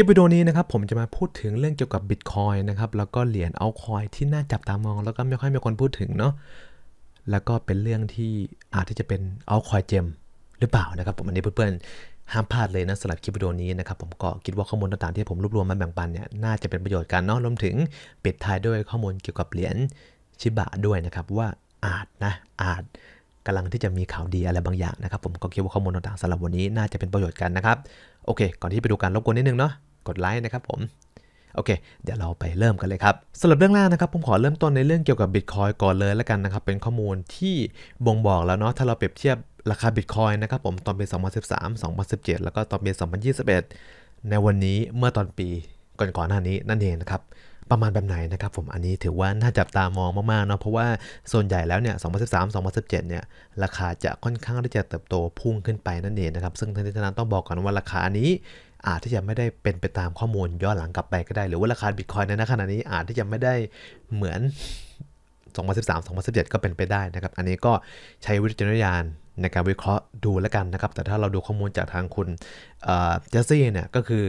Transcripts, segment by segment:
ลิปวิดีโอนี้นะครับผมจะมาพูดถึงเรื่องเกี่ยวกับ Bitcoin นะครับแล้วก็เหรียญเอาคอยที่น่าจับตามอง แล้วก็ไม่ค่อยมีคนพูดถึงเนาะแล้วก็เป็นเรื่องที่อาจที่จะเป็นเอาคอยเจมหรือเปล่านะครับผมอันนี้เพื่อนๆห้ามพลาดเลยนะสำหรับคลิปวิดีโอนี้นะครับผมก็คิดว่าข้อมูลต่างๆที่ผมรวบรวมมาแบ่งปันเนี่ยน่าจะเป็นประโยชน์กันเนาะรวมถึงปิดท้ายด้วยข้อมูลเกี่ยวกับเหรียญชิบะด้วยนะครับว่าอาจนะอาจกำลังที่จะมีข่าวดีอะไรบางอย่างนะครับ ผมก็คิดว่าข้อมูลต่างๆสำหรับวันนี้น่าจะเป็นประโยชน์กันนะครับ โอเค ก่อนที่ไปดูการรบกวนนิดนึงเนาะ กดไลค์นะครับผมโอเค เดี๋ยวเราไปเริ่มกันเลยครับสำหรับเรื่องแรกนะครับผมขอเริ่มต้นในเรื่องเกี่ยวกับ Bitcoin ก่อนเลยแล้วกันนะครับ เป็นข้อมูลที่บ่งบอกแล้วเนาะถ้าเราเปรียบเทียบราคา Bitcoin นะครับผมตอนปี 2013 2017 แล้วก็ตอนปี 2021 ในวันนี้เมื่อตอนปีก่อนๆหน้านี้นั่นเองนะครับประมาณแบบไหนนะครับผมอันนี้ถือว่าน่าจับตามองมากๆเนาะเพราะว่าส่วนใหญ่แล้วเนี่ย 2013 2017 เนี่ยราคาจะค่อนข้างที่จะเติบโตพุ่งขึ้นไปนั่นเองนะครับซึ่งทั้งนี้ทั้งนั้นต้องบอกก่อนว่าราคานี้ อาจที่จะไม่ได้เป็นไปตามข้อมูลย้อนหลังกลับไปก็ได้ หรือว่าราคาบิตคอยน์ในขณะนี้อาจที่จะไม่ได้เหมือน 2013 2017 ก็เป็นไปได้นะครับ อันนี้ก็ใช้วิจารณญาณในการวิเคราะห์ดูแล้วกันนะครับ แต่ถ้าเราดูข้อมูลจากทางคุณเจสซี่เนี่ยก็คือ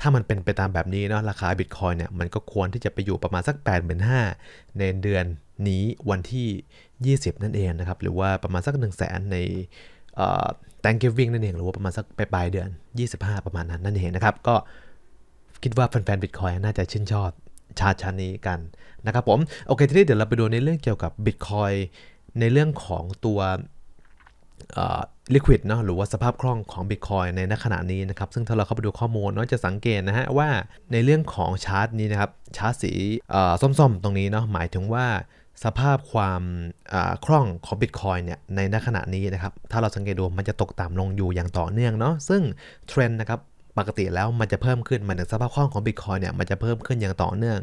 ถ้ามันเป็นไปตามแบบนี้เนาะราคาบิตคอยเนี่ยมันก็ควรที่จะไปอยู่ประมาณสัก8 5 0 0 0ในเดือนนี้วันที่ 20 นั่นเองนะครับ หรือว่าประมาณสัก 1 0 0 0 0แสนใน Thanksgiving นั่นเองหรือว่าประมาณสักปลายเดือน 25 ประมาณนั้นนั่นเองนะครับ ก็คิดว่าแฟนๆบิตคอยน่าจะชื่นชอบชาติชั้นนี้กันนะครับผม โอเค ทีนี้เดี๋ยวเราไปดูในเรื่องเกี่ยวกับบิตคอยในเรื่องของตัวลิควิดเนาะหรือว่าสภาพคล่องของ Bitcoin ในณขณะนี้นะครับ ซึ่งถ้าเราเข้าไปดูข้อมูลเนาะจะสังเกตนะฮะว่าในเรื่องของชาร์ตนี้นะครับ ชาร์ตสีส้มๆ ตรงนี้เนาะหมายถึงว่า สภาพความคล่องของ Bitcoin เนี่ยในณขณะนี้นะครับ ถ้าเราสังเกตดูมันจะตกต่ำลงอยู่อย่างต่อเนื่องเนาะซึ่งเทรนด์นะครับปกติแล้วมันจะเพิ่มขึ้นมันถึงสภาพคล่องของ Bitcoin เนี่ยมันจะเพิ่มขึ้นอย่างต่อเนื่อง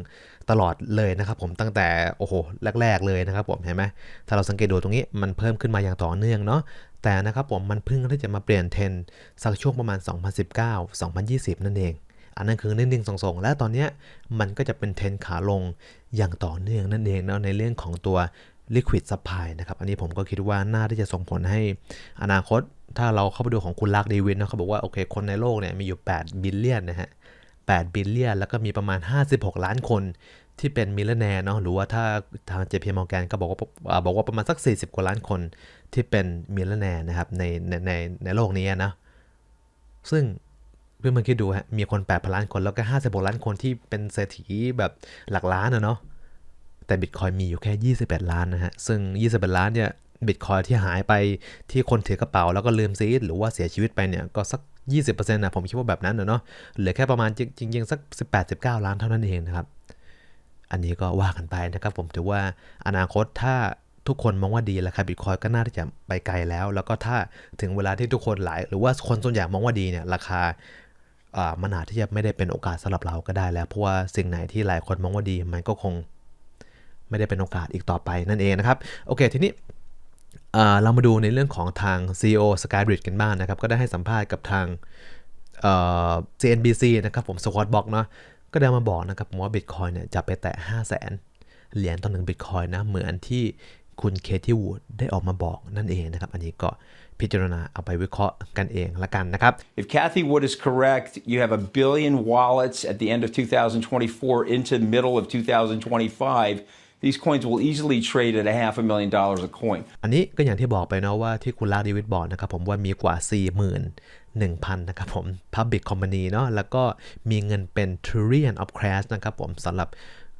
ตลอดเลยนะครับผมตั้งแต่โอ้โหแรก ๆ เลยนะครับผมเห็นไหมถ้าเราสังเกตดูตรงนี้มันเพิ่มขึ้นมาอย่างต่อเนื่องเนาะแต่นะครับผมมันเพิ่งที่จะมาเปลี่ยนเทรนสักช่วงประมาณ 2019 2020 นั่นเอง อันนั้นคือนิ่งๆส่งๆและตอนนี้มันก็จะเป็นเทรนขาลงอย่างต่อเนื่องนั่นเองเนาะในเรื่องของตัว liquid supply นะครับ อันนี้ผมก็คิดว่าน่าที่จะส่งผลให้อนาคต ถ้าเราเข้าไปดูของคุณลักเดวินนะเขาบอกว่า โอเค คนในโลกเนี่ยมีอยู่ 8 บิลเลียนนะฮะ8บิลเลียนแล้วก็มีประมาณ 56 ล้านคนที่เป็นมิลเลนแนร์เนาะหรือว่าถ้าทาง JP Morgan ก็บอกว่าบอกว่าประมาณสัก 40 กว่าล้านคนที่เป็นมิลเลนแนร์นะครับในในในในโลกนี้นะซึ่ง พื่อนมันคิดดูฮะ มีคน8พันล้านคนแล้วก็56ล้านคนที่เป็นเศรษฐีแบบหลักล้านนะเนาะ แต่บิตคอยมีอยู่แค่ 21 ล้านนะฮะ ซึ่ง 21 ล้านเนี่ยบิตคอยที่หายไปที่คนถือกระเป๋าแล้วก็ลืมซีดหรือว่าเสียชีวิตไปเนี่ยก็สัก 20%นะผมคิดว่าแบบนั้นนะเนาะ เหลือแค่ประมาณจริงๆสัก 18-19 ล้านเท่านั้นเองนะครับ อันนี้ก็ว่ากันไปนะครับ ผมถือว่าอนาคตถ้าทุกคนมองว่าดีราคาบิตคอยก็น่าที่จะไปไกลแล้ว แล้วก็ถ้าถึงเวลาที่ทุกคนหลาย หรือว่าคนส่วนใหญ่มองว่าดีเนี่ยราคา มันอาจที่จะไม่ได้เป็นโอกาสสำหรับเราก็ได้แล้ว เพราะว่าสิ่งไหนที่หลายคนมองว่าดีมันก็คงไม่ได้เป็นโอกาสอีกต่อไปนั่นเองนะครับ โอเคทีนี้เรามาดูในเรื่องของทาง CEO Skybridge กันบ้างนะครับ ก็ได้ให้สัมภาษณ์กับทาง CNBC นะครับผมสควอตบ็อกเนาะก็ได้มาบอกนะครับว่าบิตคอยเนี่ยจะไปแตะ 5 0 0 0 0 0เหรียญต่อหนึ่งบิตคอยนะเหมือนที่คุณเคที่วูดได้ออกมาบอกนั่นเองนะครับ อันนี้ก็ พิจารณาเอาไปวิเคราะห์กันเองละกันนะครับ If Kathy Wood is correct, you have a billion wallets at the end of 2024 into middle of 2025. These coins will easily trade at a half a million dollars a coin. อันนี้ก็อย่างที่บอกไปเนาะว่าที่คุณลาดีวิดบอกนะครับผมว่ามีกว่า 41,000 นะครับผม Public Company เนาะแล้วก็มีเงินเป็น trillion of cash นะครับผมสำหรับ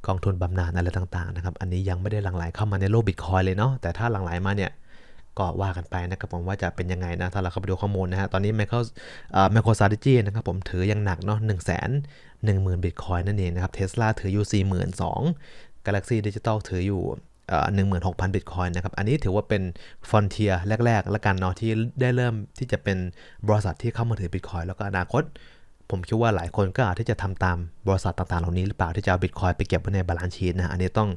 กองทุนบำนาญอะไรต่างๆนะครับ อันนี้ยังไม่ได้หลั่งไหลเข้ามาในโลกบิตคอยเลยเนาะแต่ถ้าหลั่งไหลมาเนี่ย ก็ว่ากันไปนะครับผมว่าจะเป็นยังไงนะ ถ้าเราเข้าไปดูข้อมูลนะฮะ ตอนนี้ Michael เอ่อ Michael Strategy นะครับผมถือยังหนักเนาะ1 1 0 0 0 0บิตคอยนั่นเองนะครับ Tesla ถืออยู่ 42,000 Galaxy Digital ถืออยู่หนึ่งหมื่นหกพันบิตคอยนะครับ อันนี้ถือว่าเป็นฟอนเทียแรก ๆ แล้วกันเนาะที่ได้เริ่มที่จะเป็นบริษัทที่เข้ามาถือบิตคอยแล้วก็อนาคต ผมคิดว่าหลายคนก็อาจที่จะทำตามบริษัทต่างๆ เหล่านี้หรือเปล่าที่จะเอาบิตคอยไปเก็บไว้ในบาลานซ์ชีตนะ อันนี้ต้อง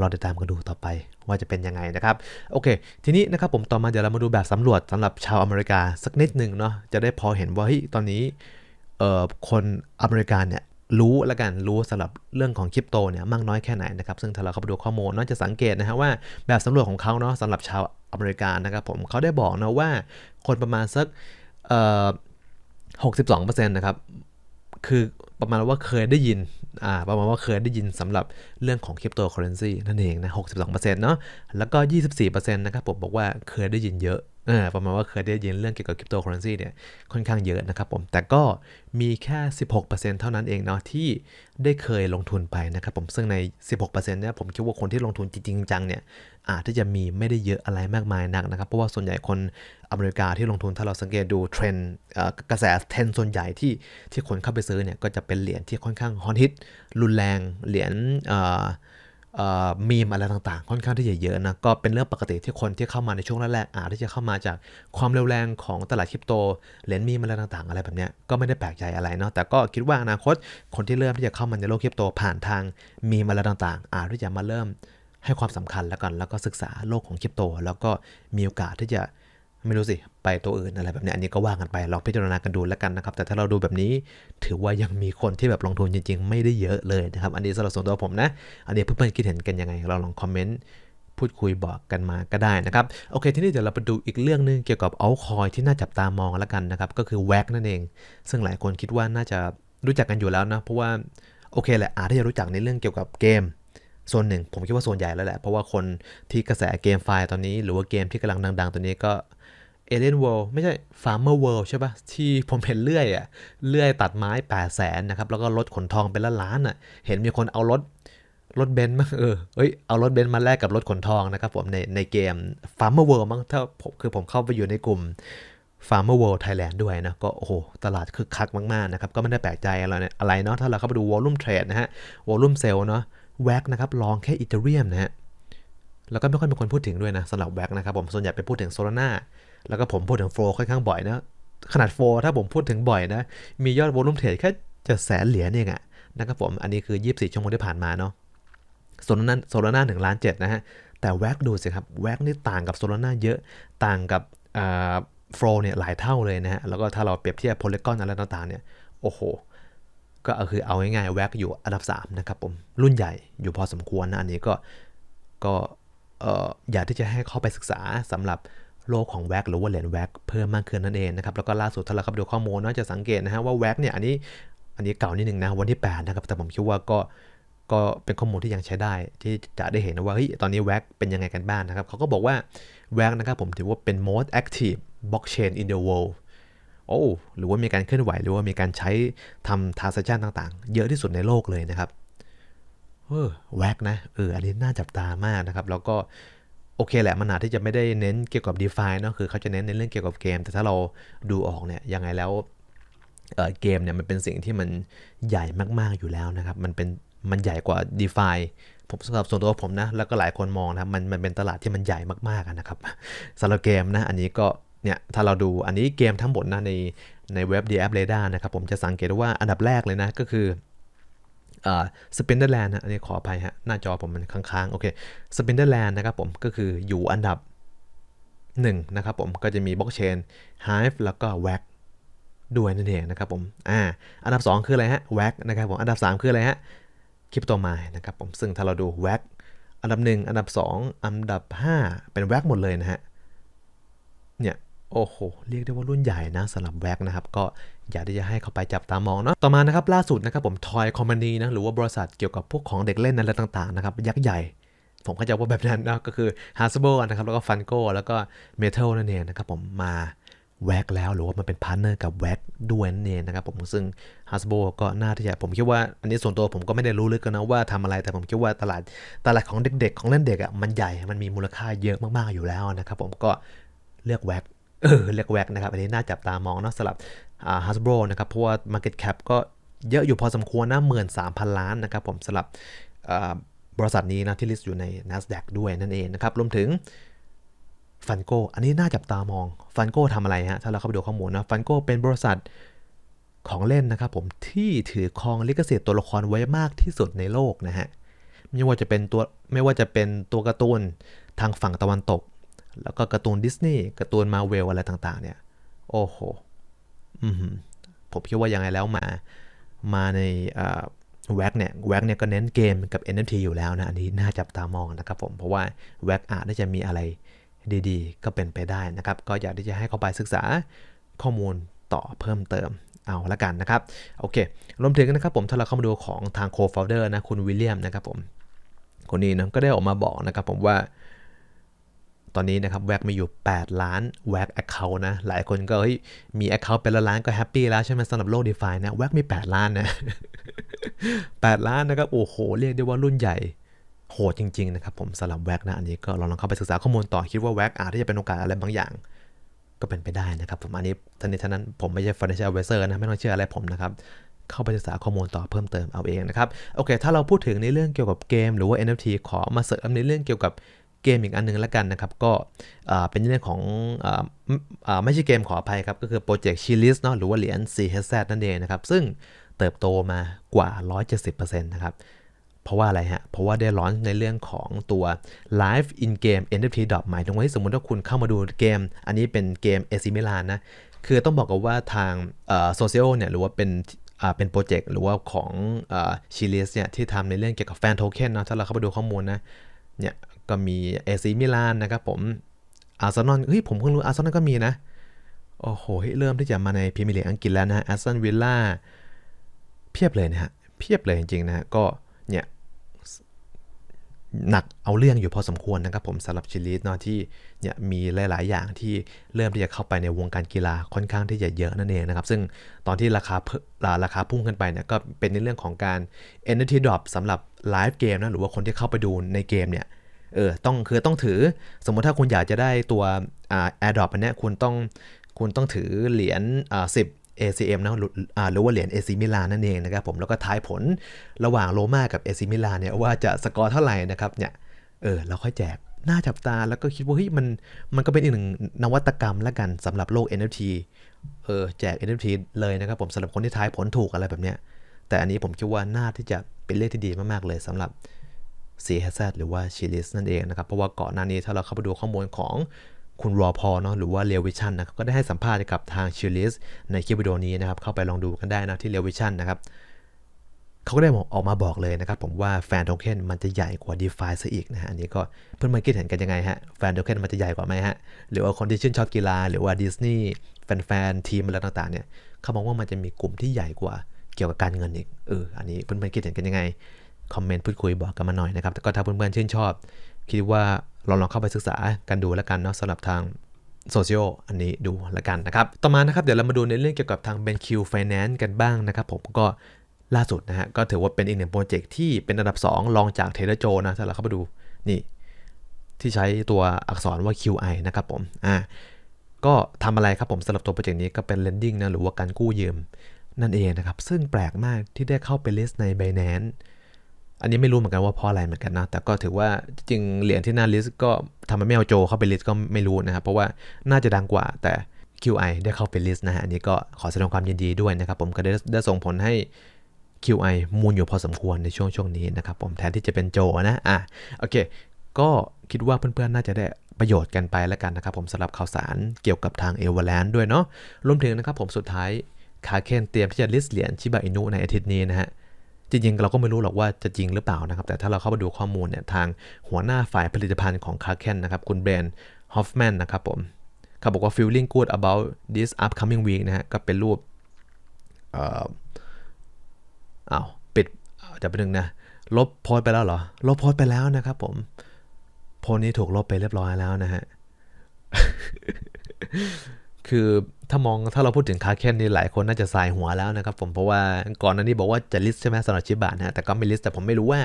รอติดตามกันดูต่อไปว่าจะเป็นยังไงนะครับโอเค ทีนี้นะครับผมต่อมาเดี๋ยวเรามาดูแบบสำรวจสำหรับชาวอเมริกาสักนิดหนึ่งเนาะจะได้พอเห็นว่าเฮ้ยตอนนี้เอ่อคนอเมริกันเนี่ยรู้ล้วกันรู้สำหรับเรื่องของคริปโตเนี่ยมากน้อยแค่ไหนนะครับซึ่งถ้าเราเข้าไปดูข้อมูลเนาจะสังเกตนะฮะว่าแบบสำรวจของเขาเนาะสำหรับชาวอเมริกันนะครับผมเขาได้บอกนะว่าคนประมาณสักเอ่อ62%นะครับ คือประมาณว่าเคยได้ยิน อ่า ประมาณว่าเคยได้ยินสำหรับเรื่องของคริปโตเคอเรนซีนั่นเองนะ 62%เนาะ แล้วก็ 24%นะครับผมบอกว่าเคยได้ยินเยอะ ประมาณว่าเคยได้ยินเรื่องเกี่ยวกับคริปโตเคอเรนซีเนี่ยค่อนข้างเยอะนะครับผม แต่ก็มีแค่ 16%เท่านั้นเองเนาะที่ได้เคยลงทุนไปนะครับผม ซึ่งใน 16%เนี่ยผมคิดว่าคนที่ลงทุนจริงจังเนี่ยอาจจะจะมีไม่ได้เยอะอะไรมากมายนักนะครับ เพราะว่าส่วนใหญ่คนอเมริกาที่ลงทุนถ้าเราสังเกตดูเทรนกระแสเทรนส่วนใหญ่ที่ที่คนเข้าไปซื้อเนี่ยก็จะเป็นเหรียญที่ค่อนข้างฮอตฮิตรุนแรงเหรียญ มีมอะไรต่างๆ ค่อนข้างที่จะเยอะนะ ก็เป็นเรื่องปกติที่คนที่เข้ามาในช่วงแรกๆอาจที่จะเข้ามาจากความเร็วแรงของตลาดคริปโตเหรียญมีมอะไรต่างๆ อะไรแบบเนี้ยก็ไม่ได้แปลกใจอะไรเนาะแต่ก็คิดว่าอนาคตคนที่เริ่มที่จะเข้ามาในโลกคริปโตผ่านทางมีมอะไรต่างๆ อาจที่จะมาเริ่มให้ความสำคัญแล้วกันแล้วก็ศึกษาโลกของคริปโต แล้วก็มีโอกาสที่จะ ไม่รู้สิ ไปตัวอื่นอะไรแบบนี้อันนี้ก็ว่ากันไปลองพิจารณากันดูแล้วกันนะครับ แต่ถ้าเราดูแบบนี้ถือว่ายังมีคนที่แบบลงทุนจริง ๆ ไม่ได้เยอะเลยนะครับ อันนี้สำหรับส่วนตัวผมนะ อันนี้เพื่อนๆคิดเห็นกันยังไง เราลองคอมเมนต์พูดคุยบอกกันมาก็ได้นะครับ โอเค ทีนี้เดี๋ยวเราไปดูอีกเรื่องหนึงเกี่ยวกับเอาคอยที่น่าจับตามองแล้วกันนะครับ ก็คือแว็กนั่นเอง ซึ่งหลายคนคิดว่าน่าจะรู้จักกันอยู่แล้วนะ เพราะว่าโอเคแหละอาจจะรู้จักในเรื่องเกี่ยวกับเกม ส่วนหนึ่งผมคิดว่าส่วนใหญ่แล้วแหละ เพราะว่าคนที่กระแสเกมไฟล์ตอนนี้ หรือว่าเกมที่กำลังดัง ๆตัวนี้ก็เอเลนเวิลด์ไม่ใช่ Farmer World ใช่ปะที่ผมเห็นเลื่อยอะเลื่อยตัดไม้8 0 0แสนนะครับ แล้วก็รถขนทองเป็นล้านๆอะเห็นมีคนเอารถรถเบนซ์มั้งเออเอ้ยเอารถเบนซ์มาแลกกับรถขนทองนะครับผมในในเกม Farmer World มั้งถ้าผมคือผมเข้าไปอยู่ในกลุ่ม Farmer World Thailand ด้วยนะ ก็โอ้โห ตลาดคึกคักมาก ๆ นะครับ ก็ไม่ได้แปลกใจอะไรอะไรเนาะถ้าเราเข้าไปดู Volume Trade นะฮะ Volume Sale เนาะ แว็กนะครับลองแค่อีเทเรียมนะฮะแล้วก็ไม่ค่อยมีคนพูดถึงด้วยนะสำหรับแว็กนะครับผมส่วนใหญ่ไปพูดถึงโซลาร่าแล้วก็ผมพูดถึงโฟลค่อนข้างบ่อยนะขนาดโฟลถ้าผมพูดถึงบ่อยนะ มียอดวอลุ่มเทรดแค่จะแสนเหรียญเองอะนะครับผมอันนี้คือ 24 ชั่วโมงที่ผ่านมาเนาะโซลาร่าโซลาร่าหนึ่งล้านเจ็ดนะฮะแต่แว็กดูสิครับแว็กนี่ต่างกับโซลาร่าเยอะต่างกับโฟลเนี่ยหลายเท่าเลยนะฮะแล้วก็ถ้าเราเปรียบเทียบโพลีกอนอะไรต่างๆเนี่ยโอ้โห ก็คือเอาง่ายๆแว็กอยู่อันดับ3นะครับผมรุ่นใหญ่อยู่พอสมควรนะอันนี้ก็ก็เอ่ออยากที่จะให้เข้าไปศึกษาสำหรับโลกของแว็กหรือว่าเหรียญแว็กเพิ่มมากขึ้นนั่นเองนะครับแล้วก็ล่าสุดถ้าเราเข้าไปดูข้อมูลเนาะจะสังเกตนะฮะว่าแว็กเนี่ยอันนี้อันนี้เก่านิดนึงนะวันที่ 8 นะครับ แต่ผมคิดว่าก็ก็เป็นข้อมูลที่ยังใช้ได้ ที่จะได้เห็นนะว่าเฮ้ยตอนนี้แว็กเป็นยังไงกันบ้างนะครับเขาก็บอกว่าแว็กนะครับผมถือว่าเป็น most active blockchain in the world โอ้หรือว่ามีการเคลื่อนไหวหรือว่ามีการใช้ทำ transaction ต่างๆ เยอะที่สุดในโลกเลยนะครับเออแวกนะเอออันนี้น่าจับตามากนะครับ แล้วก็โอเคแหละมันอาจที่จะไม่ได้เน้นเกี่ยวกับ DeFi เนอะคือเขาจะเน้นในเรื่องเกี่ยวกับเกม แต่ถ้าเราดูออกเนี่ยยังไงแล้วเเกมเนี่ยมันเป็นสิ่งที่มันใหญ่มากๆอยู่แล้วนะครับ มันเป็นมันใหญ่กว่า DeFi ผมสำหรับส่วนตัวผมนะแล้วก็หลายคนมองนะมันมันเป็นตลาดที่มันใหญ่มากๆนะครับสำหรับเกมนะอันนี้ก็ เนี่ยถ้าเราดูอันนี้เกมทั้งหมดนะในในเว็บ The App Radar นะครับผมจะสังเกตว่าอันดับแรกเลยนะก็คืออ่าสปินเดอร์แลนด์นะอันนี้ขออภัยฮะหน้าจอผมมันค้างๆ โอเคสเปนเดอร์แลนด์นะครับผมก็คืออยู่อันดับ 1 นะครับผมก็จะมีบล็อกเชน Hive แล้วก็ w a c ด้วยนั่นเองนะครับผมอ่าอันดับ 2 คืออะไรฮะ w a c นะครับผมอันดับ 3 คืออะไรฮะคริปโตมายนะครับผมซึ่งถ้าเราดู w a c อันดับ 1 อันดับ 2 อันดับ 5 เป็น w a c หมดเลยนะฮะ โอ้โห เรียกได้ว่ารุ่นใหญ่นะสำหรับแว็กนะครับ ก็อยากที่จะให้เขาไปจับตามองเนาะ ต่อมานะครับล่าสุดนะครับผมทอยคอมพานีนะหรือว่าบริษัทเกี่ยวกับพวกของเด็กเล่นอะไรต่างๆนะครับยักษ์ใหญ่ผมเข้าใจว่าแบบนั้นนะก็คือ h a s b r o นะครับ แล้วก็ Funko แล้วก็ Metal นั่นเองนะครับผมมาแว็กแล้วหรือว่ามันเป็นพาร์ทเนอร์กับแว็กด้วยนั่นเองนะครับผมซึ่ง h a s b r o ก็น่าที่จะผมคิดว่าอันนี้ส่วนตัวผมก็ไม่ได้รู้ลึกกันนะว่าทำอะไรแต่ผมคิดว่าตลาดตลาดของเด็กๆ ของเล่นเด็กอะมันใหญ่มันมีมูลค่าเยอะมากๆอยู่แล้วนะครับผมก็เลือกแว็ก เออเรียกแวกนะครับ อันนี้น่าจับตามองนะสำหรับฮัสโบรนะครับ เพราะว่า Market Cap ก็เยอะอยู่พอสมควรนะหมื่นสามพันล้านนะครับผมสำหรับบริษัทนี้นะที่ลิสต์อยู่ใน NASDAQ ด้วยนั่นเองนะครับ รวมถึงฟันโกอันนี้น่าจับตามองฟันโกทำอะไรฮะ ถ้าเราเข้าไปดูข้อมูลนะฟันโกเป็นบริษัทของเล่นนะครับผมที่ถือครองลิขสิทธิ์ตัวละครไว้มากที่สุดในโลกนะฮะ ไม่ว่าจะเป็นตัวไม่ว่าจะเป็นตัวการ์ตูนทางฝั่งตะวันตก แล้วก็การ์ตูนดิสนีย์การ์ตูนมาเวลอะไรต่างๆ เนี่ยโอ้โหผมคิดว่ายังไงแล้วมา มาในแว็กเนี่ยแว็กเนี่ยก็เน้นเกมกับ NFT อยู่แล้วนะ อันนี้น่าจับตามองนะครับผม เพราะว่าแว็กอาจจะมีอะไรดีๆ ก็เป็นไปได้นะครับ ก็อยากที่จะให้เข้าไปศึกษาข้อมูลต่อเพิ่มเติมเอาละกันนะครับ โอเค รวมถึงนะครับผมถ้าเราเข้ามาดูของทาง co-founder นะ คุณวิลเลียมนะครับผม คนนี้นะก็ได้ออกมาบอกนะครับผมว่า ตอนนี้นะครับแวกมีอยู่ 8 ล้านแวก Account นะ หลายคนก็เฮ้ยมี Account เป็นละล้านก็แฮปปี้แล้วใช่ไหมสำหรับโลก d e f i นะแวกมี 8 ล้านนะ 8 ล้านนะครับ โอ้โห เรียกได้ว่ารุ่นใหญ่โหดจริง ๆ นะครับผมสำหรับแวกนะอันนี้ก็ลองลองเข้าไปศึกษาข้อมูลต่อคิดว่าแวกอาจจะเป็นโอกาสอะไรบางอย่าง ก็เป็นไปได้นะครับผมอันนี้ทันนี้ท่านั้นผมไม่ใช่ financial advisor นะไม่ต้องเชื่ออะไรผมนะครับเข้าไปศึกษาข้อมูลต่อเพิ่มเติมเอาเองนะครับโอเค ถ้าเราพูดถึงในเรื่องเกี่ยวกับเกม หรือว่า NFT ขอมาเสริมในเรื่องเกี่ยวกับ เกมอีกอันหนึงแล้วกันนะครับ ก็เป็นเรื่องของอาไม่อ่าไม่ใช่เกมขออภัยครับ ก็คือโปรเจกต์ชิลิสเนาะหรือว่าเหรียญ CHZ นั่นเองนะครับ ซึ่งเติบโตมากว่า 170%นะครับเพราะว่าอะไรฮะ เพราะว่าได้ร้อนในเรื่องของตัว Live in Game NFT Drop หมายถึงว่าสมมติว่าคุณเข้ามาดูเกม อันนี้เป็นเกม AC Milan นะ คือต้องบอกกันว่าทางโซเชียลเนี่ยหรือว่าเป็นเป็นโปรเจกต์หรือว่าของชิลิสเนี่ยที่ทำในเรื่องเกี่ยวกับแฟนโทเค็นเนาะถ้าเราเข้าไปดูข้อมูลนะเนี่ย ก็มี AC Milan นนะครับผมอาร์เซนอลเฮ้ยผมเพิ่งรู้อาร์เซนอลก็มีนะ โอ้โห เริ่มที่จะมาในพรีเมียร์ลีกอังกฤษแล้วนะฮะแอสตันวิลล่าเพียบเลยนะฮะ เพียบเลยจริงๆนะฮะ ก็เนี่ยหนักเอาเรื่องอยู่พอสมควรนะครับผมสำหรับชิลีสเนาะที่เนี่ยมีหลาย ๆ อย่างที่เริ่มที่จะเข้าไปในวงการกีฬาค่อนข้างที่จะเยอะนั่นเองนะครับซึ่งตอนที่ราคาราคาพุ่งขึ้นไปเนี่ยก็เป็นในเรื่องของการ NFT drop สำหรับไลฟ์เกมนะหรือว่าคนที่เข้าไปดูในเกมเนี่ย เออต้องคือต้องถือสมมติถ้าคุณอยากจะได้ตัวอ่า airdrop อันเนี้ยคุณต้องคุณต้องถือเหรียญอ่า10 ACM นะหรือว่าเหรียญ AC มิลานนั่นเองนะครับผมแล้วก็ทายผลระหว่างโรม่ากับ AC มิลานเนี่ยว่าจะสกอร์เท่าไหร่นะครับเนี่ยเออเราค่อยแจกน่าจับตาแล้วก็คิดว่าเฮ้ยมันมันก็เป็นอีกหนึ่งนวัตกรรมละกันสำหรับโลก NFT เออแจก NFT เลยนะครับผมสำหรับคนที่ทายผลถูกอะไรแบบเนี้ยแต่อันนี้ผมคิดว่าน่าที่จะเป็นเลขที่ดีมากๆเลยสำหรับ CHZ หรือว่า Chilis นั่นเองนะครับ เพราะว่าก่อนหน้านี้ถ้าเราเข้าไปดูข้อมูลของคุณรอพอเนาะหรือว่าเรียวิชันนะครับก็ได้ให้สัมภาษณ์กับทาง Chilis ในคลิปวิดีโอนี้นะครับ เข้าไปลองดูกันได้นะที่เรียวิชันนะครับเขาก็ได้ออกมาบอกเลยนะครับ ผมว่าแฟนโทเค็นมันจะใหญ่กว่า d e f i ซะอีกนะฮะอันนี้ก็เพื่อนๆคิดเห็นกันยังไงฮะแฟนโทเค็นมันจะใหญ่กว่าไหมฮะหรือว่าคนที่ชื่นชอบกีฬา หรือว่าดิสนีย์แฟนๆทีมอะไรต่างๆเนี่ยเขามองว่ามันจะมีกลุ่มที่ใหญ่กว่าเกี่ยวกับการเงินอีกเอออันนี้เพื่อนๆคิดเห็นกันยังไง คอมเมนต์พูดคุยบอกกันมาหน่อยนะครับแล้วก็ถ้าเพื่อนๆชื่นชอบ คิดว่าเราลองเข้าไปศึกษากันดูแล้วกันเนาะสำหรับทางโซเชียลอันนี้ดูแล้วกันนะครับ ต่อมานะครับเดี๋ยวเรามาดูในเรื่องเกี่ยวกับทาง BenQ Finance กันบ้างนะครับผมก็ล่าสุดนะฮะก็ถือว่าเป็นอีกหนึ่งโปรเจกต์ที่เป็นอันดับ 2 รองจากเทเลโจนะถ้าเราเข้าไปดูนี่ที่ใช้ตัวอักษรว่า QI นะครับผมอ่าก็ทำอะไรครับผมสำหรับตัวโปรเจกต์นี้ก็เป็น lending นะหรือว่าการกู้ยืมนั่นเองนะครับ ซึ่งแปลกมากที่ได้เข้าไป list ใน Binance อันนี้ไม่รู้เหมือนกันว่าเพราะอะไรเหมือนกันนะ แต่ก็ถือว่าจริงเหรียญที่น่าลิสก็ทำไมไม่เอาโจเข้าไปลิสก็ไม่รู้นะครับ เพราะว่าน่าจะดังกว่าแต่ QI ได้เข้าไปลิสนะฮะ อันนี้ก็ขอแสดงความยินดีด้วยนะครับ ผมก็ได้ได้ส่งผลให้ QI มูลอยู่พอสมควรในช่วงช่วงนี้นะครับผมแทนที่จะเป็นโจนะอะโอเค ก็คิดว่าเพื่อนๆน่าจะได้ประโยชน์กันไปแล้วกันนะครับผมสำหรับข่าวสารเกี่ยวกับทางเอเวอร์แลนด์ด้วยเนาะรวมถึงนะครับผมสุดท้ายคาเคนเตรียมที่จะลิสต์เหรียญชิบะอินุในอาทิตย์นี้นะฮะ จริงๆเราก็ไม่รู้หรอกว่าจะจริงหรือเปล่านะครับ แต่ถ้าเราเข้าไปดูข้อมูลเนี่ยทางหัวหน้าฝ่ายผลิตภัณฑ์ของคาร์เคนนะครับคุณเบรนด์ฮอฟแมนนะครับผมเขาบอกว่า feeling good about this upcoming week นะฮะก็เป็นรูปเอ่ออ้าวปิดจะไปหนึ่งนะลบโพสไปแล้วเหรอ ลบโพสไปแล้วนะครับผม โพสนี้ถูกลบไปเรียบร้อยแล้วนะฮะ คือถ้ามองถ้าเราพูดถึงคาเคนนี่หลายคนน่าจะสายหัวแล้วนะครับผมเพราะว่าก่อนหน้านี้บอกว่าจะลิสต์ใช่ไหมสำหรับชิบะนะฮะแต่ก็ไม่ลิสต์แต่ผมไม่รู้ว่า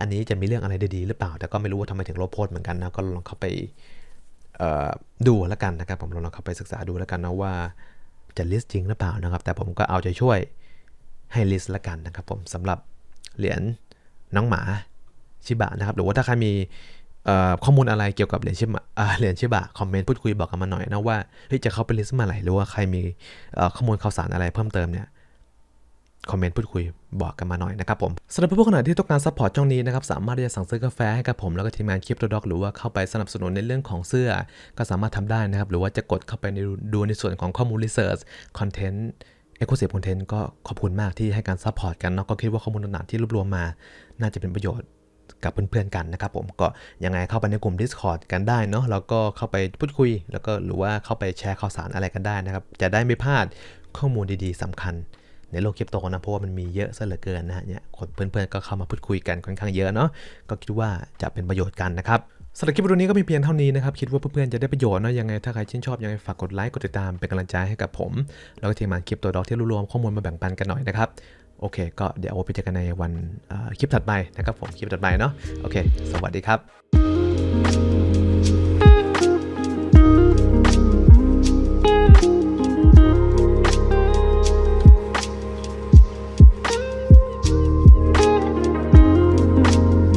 อันนี้จะมีเรื่องอะไรดีๆหรือเปล่า แต่ก็ไม่รู้ว่าทำไมถึงลบโพสเหมือนกันนะก็ลองเข้าไปดูแล้วกันนะครับผมลองเข้าไปศึกษาดูแล้วกันนะว่าจะลิสต์จริงหรือเปล่านะครับ แต่ผมก็เอาใจช่วยให้ลิสต์ล้วกันนะครับผมสำหรับเหรียญน้องหมาชิบะนะครับ หรือว่าถ้าใครมี ข้อมูลอะไรเกี่ยวกับเหรียญชิบะเหรียญชิบะคอมเมนต์พูดคุยบอกกันมาหน่อยนะว่าเฮ้ยจะเข้าไปลิสต์มื่อไหร่หรือว่าใครมีข้อมูลข่าวสารอะไรเพิ่มเติมเนี่ยคอมเมนต์พูดคุยบอกกันมาหน่อยนะครับผมสำหรับผู้ขนาดที่ต้องการซัพพอร์ตช่องนี้นะครับ สามารถที่จะสั่งซื้อกาแฟให้กับผม แล้วก็ทีมงานคลิปตัวด็อกหรือว่าเข้าไปสนับสนุนในเรื่องของเสื้อ ก็สามารถทำได้นะครับ หรือว่าจะกดเข้าไปในดูดูในส่วนของข้อมูลรีเสิร์ชคอนเทนต์เอ็กซ์คลูซีฟคอนเทนต์ก็ขอบคุณมากที่ให้การซัพพอร์ตกันเนาะก็คิดว่าข้อมูลต่างๆที่รวบรวมมา น่าจะเป็นประโยชน์ กับเพื่อนๆกันนะครับผมก็ยังไงเข้าไปในกลุ่ม Discord กันได้เนาะแล้วก็เข้าไปพูดคุย แล้วก็หรือว่าเข้าไปแชร์ข่าวสารอะไรกันได้นะครับ จะได้ไม่พลาดข้อมูลดีๆสำคัญในโลกคริปโตนะเพราะว่ามันมีเยอะซะเหลือเกินนะฮะเนี่ยคนเพื่อนๆก็เข้ามาพูดคุยกันค่อนข้างเยอะเนาะก็คิดว่าจะเป็นประโยชน์กันนะครับสำหรับคลิปวิดีโอนี้ก็มีเพียงเท่านี้นะครับ คิดว่าเพื่อนๆจะได้ประโยชน์เนาะยังไงถ้าใครชื่นชอบยังไงฝากกดไลค์กดติดตามเป็นกำลังใจให้กับผม แล้วก็ทีมงานคลิปตัวดอกที่รวบรวมข้อมูลมาแบ่งปันกันหน่อยนะครับ โอเค ก็เดี๋ยวเอาไปเจอกันในวันคลิปถัดไปนะครับผมคลิปถัดไปเนาะโอเค สวัสดีครับ